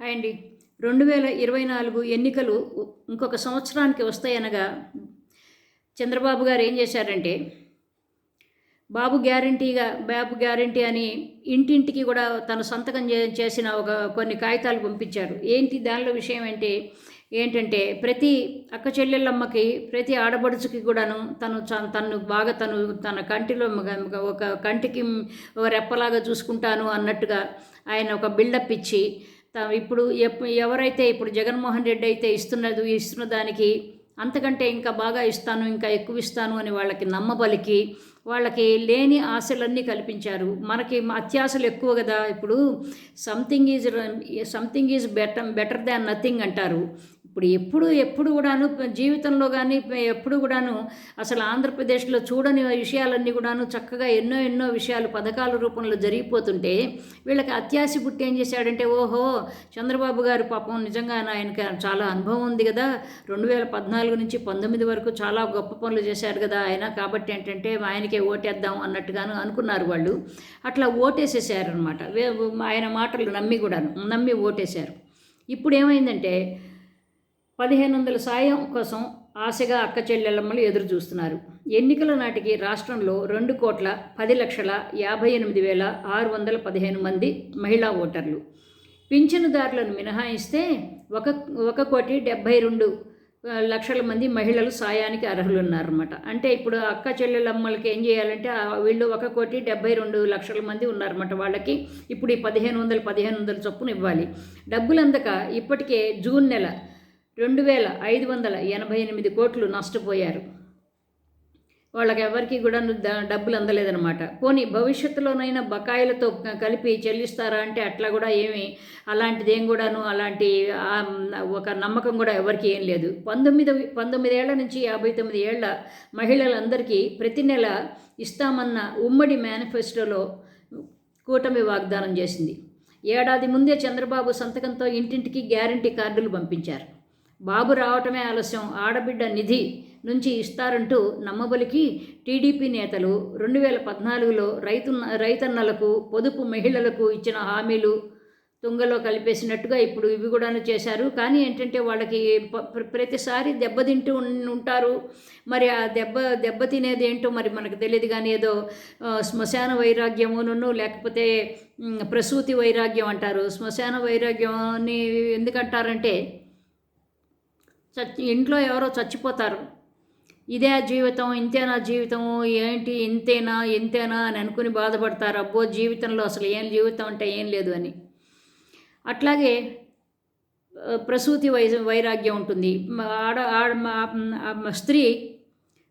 Hi అండి రెండు వేల ఇరవై నాలుగు ఎన్నికలు ఇంకొక సంవత్సరానికి వస్తాయనగా చంద్రబాబు గారు ఏం చేశారంటే బాబు గ్యారంటీగా బాబు గ్యారంటీ అని ఇంటింటికి కూడా తను సంతకం చే చేసిన ఒక కొన్ని కాగితాలు పంపించారు. ఏంటి దానిలో విషయం ఏంటి ఏంటంటే ప్రతి అక్క చెల్లెళ్ళమ్మకి ప్రతి ఆడబడుచుకి కూడాను తను చ- తను బాగా తను తన కంటిలో ఒక కంటికి ఒక రెప్పలాగా చూసుకుంటాను అన్నట్టుగా ఆయన ఒక బిల్డప్ ఇచ్చి ఇప్పుడు ఎవరైతే ఇప్పుడు జగన్మోహన్ రెడ్డి అయితే ఇస్తున్నది ఇస్తున్న దానికి అంతకంటే ఇంకా బాగా ఇస్తాను ఇంకా ఎక్కువ ఇస్తాను అని వాళ్ళకి నమ్మబలికి వాళ్ళకి లేని ఆశలన్నీ కల్పించారు. మనకి అత్యాశలు ఎక్కువ కదా ఇప్పుడు. Something is something is better better than nothing అంటారు. ఇప్పుడు ఎప్పుడు ఎప్పుడు కూడాను జీవితంలో కానీ ఎప్పుడు కూడాను అసలు ఆంధ్రప్రదేశ్లో చూడని విషయాలన్నీ కూడాను చక్కగా ఎన్నో ఎన్నో విషయాలు పథకాల రూపంలో జరిగిపోతుంటే వీళ్ళకి అత్యాశ పుట్టి ఏం చేశాడంటే ఓహో చంద్రబాబు గారు పాపం నిజంగా ఆయనకి చాలా అనుభవం ఉంది కదా. రెండు వేల పద్నాలుగు నుంచి పంతొమ్మిది వరకు చాలా గొప్ప పనులు చేశారు కదా ఆయన. కాబట్టి ఏంటంటే ఆయనకి ఓటేద్దాం అన్నట్టుగాను అనుకున్నారు వాళ్ళు. అట్లా ఓటేసేసారనమాట ఆయన మాటలు నమ్మి కూడాను నమ్మి ఓటేశారు. ఇప్పుడు ఏమైందంటే పదిహేను వందల సాయం కోసం ఆశగా అక్క చెల్లెళ్ళమ్మలు ఎదురు చూస్తున్నారు. ఎన్నికల నాటికి రాష్ట్రంలో రెండు కోట్ల పది లక్షల యాభై ఎనిమిది వేల ఆరు వందల పదిహేను మంది మహిళా ఓటర్లు. పింఛనుదారులను మినహాయిస్తే ఒక ఒక కోటి డెబ్భై రెండు లక్షల మంది మహిళలు సాయానికి అర్హులు ఉన్నారన్నమాట అంటే ఇప్పుడు అక్క చెల్లెలమ్మలకి ఏం చేయాలంటే వీళ్ళు ఒక కోటి డెబ్బై రెండు లక్షల మంది ఉన్నారన్నమాట వాళ్ళకి. ఇప్పుడు ఈ పదిహేను వందలు పదిహేను వందల చొప్పున ఇవ్వాలి. డబ్బులు అందక ఇప్పటికే జూన్ నెల రెండు వేల ఐదు వందల ఎనభై ఎనిమిది కోట్లు నష్టపోయారు. వాళ్ళకి ఎవరికి కూడా డబ్బులు అందలేదన్నమాట. పోనీ భవిష్యత్తులోనైనా బకాయిలతో కలిపి చెల్లిస్తారా అంటే అట్లా కూడా ఏమి అలాంటిది ఏం కూడాను అలాంటి ఒక నమ్మకం కూడా ఎవరికి ఏం లేదు. పంతొమ్మిది పంతొమ్మిదేళ్ళ నుంచి యాభై తొమ్మిది ఏళ్ళ మహిళలందరికీ ప్రతి నెల ఇస్తామన్న ఉమ్మడి మేనిఫెస్టోలో కూటమి వాగ్దానం చేసింది. ఏడాది ముందే చంద్రబాబు సంతకంతో ఇంటింటికి గ్యారంటీ కార్డులు పంపించారు. బాబు రావటమే ఆలస్యం. ఆడబిడ్డ నిధి నుంచి ఇస్తారంటూ నమ్మబలికి టీడీపీ నేతలు రెండు వేల పద్నాలుగులో రైతు రైతన్నలకు పొదుపు మహిళలకు ఇచ్చిన హామీలు తుంగలో కలిపేసినట్టుగా ఇప్పుడు ఇవి కూడాను చేశారు. కానీ ఏంటంటే వాళ్ళకి ప్రతిసారి దెబ్బతింటూ ఉంటారు. మరి ఆ దెబ్బ దెబ్బ తినేది ఏంటో మరి మనకు తెలియదు కానీ ఏదో శ్మశాన వైరాగ్యమును లేకపోతే ప్రసూతి వైరాగ్యం అంటారు. శ్మశాన వైరాగ్యం అని ఎందుకంటారంటే చచ్చి ఇంట్లో ఎవరో చచ్చిపోతారు. ఇదే జీవితం ఇంతేనా జీవితం ఏంటి ఇంతేనా ఇంతేనా అని అనుకుని బాధపడతారు. అబ్బో జీవితంలో అసలు ఏం జీవితం అంటే ఏం లేదు అని. అట్లాగే ప్రసూతి వై వైరాగ్యం ఉంటుంది. ఆడ ఆడ స్త్రీ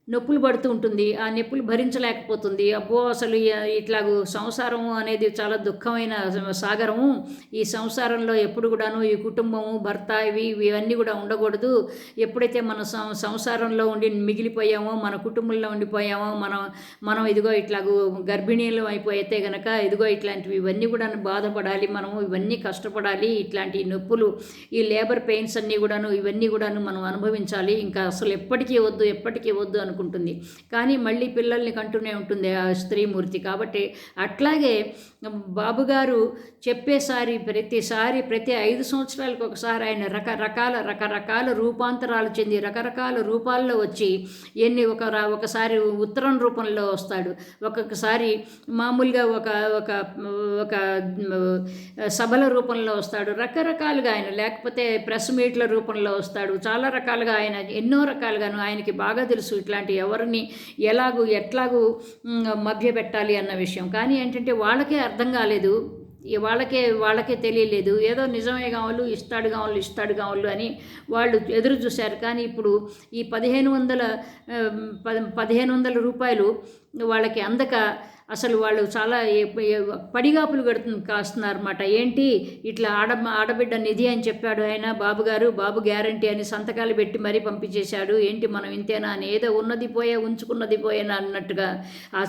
నొప్పులు పడుతూ ఉంటుంది. ఆ నొప్పులు భరించలేకపోతుంది. అబ్బో అసలు ఇ- ఇట్లాగూ సంసారం అనేది చాలా దుఃఖమైన సాగరము. ఈ సంసారంలో ఎప్పుడు కూడాను ఈ కుటుంబము భర్త ఇవి ఇవన్నీ కూడా ఉండకూడదు. ఎప్పుడైతే మన సం సంసారంలో ఉండి మిగిలిపోయామో మన కుటుంబంలో ఉండిపోయామో మనం మనం ఇదిగో ఇట్లాగూ గర్భిణీలు అయిపోయితే గనక ఇదిగో ఇట్లాంటివి ఇవన్నీ కూడా బాధపడాలి మనము. ఇవన్నీ కష్టపడాలి. ఇట్లాంటి నొప్పులు ఈ లేబర్ పెయిన్స్ అన్నీ కూడాను ఇవన్నీ కూడాను మనం అనుభవించాలి. ఇంకా అసలు ఎప్పటికీ వద్దు ఎప్పటికీ వద్దు అనుకుంటుంది. కానీ మళ్ళీ పిల్లల్ని కంటూనే ఉంటుంది ఆ స్త్రీమూర్తి. కాబట్టి అట్లాగే బాబుగారు చెప్పేసారి ప్రతిసారి ప్రతి ఐదు సంవత్సరాలకు ఒకసారి ఆయన రకరకాల రకరకాల రూపాంతరాలు చెంది రకరకాల రూపాల్లో వచ్చి ఎన్ని ఒక రా- ఒకసారి ఉత్తరం రూపంలో వస్తాడు. ఒక్కొక్కసారి మామూలుగా ఒక ఒక ఒక సభల రూపంలో వస్తాడు. రకరకాలుగా ఆయన లేకపోతే ప్రెస్ మీట్ల రూపంలో వస్తాడు. చాలా రకాలుగా ఆయన ఎన్నో రకాలుగాను ఆయనకి బాగా తెలుసు ఇట్లాంటి ఎవరిని ఎలాగూ ఎట్లాగూ మ్, మభ్యపెట్టాలి అన్న విషయం. కానీ ఏంటంటే వాళ్ళకే అర్థం కాలేదు. వాళ్ళకే వాళ్ళకే తెలియలేదు. ఏదో నిజమే కావాలి ఇస్తాడు కావాలి ఇస్తాడు కావాలి అని వాళ్ళు ఎదురు చూశారు. కానీ ఇప్పుడు ఈ పదిహేను వందల పదిహేను వందల రూపాయలు వాళ్ళకి అందక అసలు వాళ్ళు చాలా పడిగాపులు కడుతు కాస్తున్నారన్నమాట. ఏంటి? ఇట్లా ఆడ ఆడబిడ్డ నిధి అని చెప్పాడు ఆయన బాబు గారు బాబు గ్యారంటీ అని సంతకాలు పెట్టి మరీ పంపించేశాడు. ఏంటి మనం ఇంతేనా అని ఏదో ఉన్నది పోయే ఉంచుకున్నది పోయేనా అన్నట్టుగా ఆ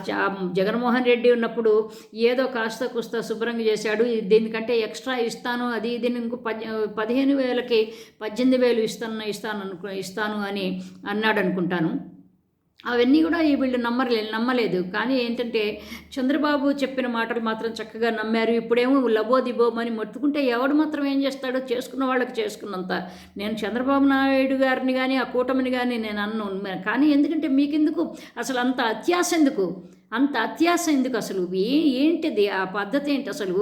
జగన్మోహన్ రెడ్డి ఉన్నప్పుడు ఏదో కాస్త కుస్త శుభ్రంగా చేశాడు. దీనికంటే ఎక్స్ట్రా ఇస్తాను అది ఇది ఇంకో పద్ పదిహేను వేలకి పద్దెనిమిది వేలు ఇస్తాను ఇస్తాను అనుకో ఇస్తాను అని అన్నాడు అనుకుంటాను అవన్నీ కూడా ఈ వీళ్ళు నమ్మలే నమ్మలేదు. కానీ ఏంటంటే చంద్రబాబు చెప్పిన మాటలు మాత్రం చక్కగా నమ్మారు. ఇప్పుడేమో లబోదిబోమని మొత్తుకుంటే ఎవడు మాత్రం ఏం చేస్తాడో చేసుకున్న వాళ్ళకి చేసుకున్నంత. నేను చంద్రబాబు నాయుడు గారిని కానీ ఆ కూటమిని కానీ నేను అన్ను. కానీ ఎందుకంటే మీకెందుకు? అసలు అంత అత్యాశ ఎందుకు? అంత అత్యాశ ఎందుకు అసలు? ఏంటిది? ఆ పద్ధతి ఏంటి అసలు?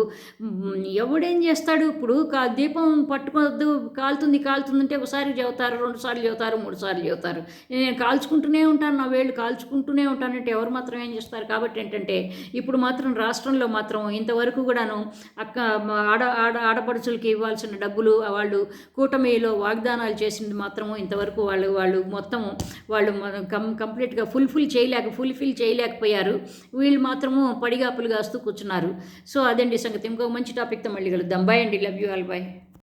ఎవడేం చేస్తాడు? ఇప్పుడు కా దీపం పట్టుకోవద్దు కాలుతుంది కాలుతుంది అంటే ఒకసారి చెబుతారు రెండు సార్లు చెబుతారు మూడు సార్లు చెబుతారు. నేను కాల్చుకుంటూనే ఉంటాను నా వేళ్ళు కాల్చుకుంటూనే ఉంటానంటే ఎవరు మాత్రం ఏం చేస్తారు? కాబట్టి ఏంటంటే ఇప్పుడు మాత్రం రాష్ట్రంలో మాత్రం ఇంతవరకు కూడాను అక్క ఆడ ఆడ ఆడపడుచులకి ఇవ్వాల్సిన డబ్బులు వాళ్ళు కూటమిలో వాగ్దానాలు చేసింది మాత్రం ఇంతవరకు వాళ్ళు వాళ్ళు మొత్తం వాళ్ళు కం కంప్లీట్గా ఫుల్ఫిల్ చేయలేక ఫుల్ఫిల్ చేయలేకపోయారు. వీళ్ళు మాత్రము పడిగాపులు కాస్తూ కూర్చున్నారు. సో అదండి సంగతి. ఇంకో మంచి టాపిక్తో మళ్ళీ కలుద్దాం. బాయ్ అండి. Love you all bye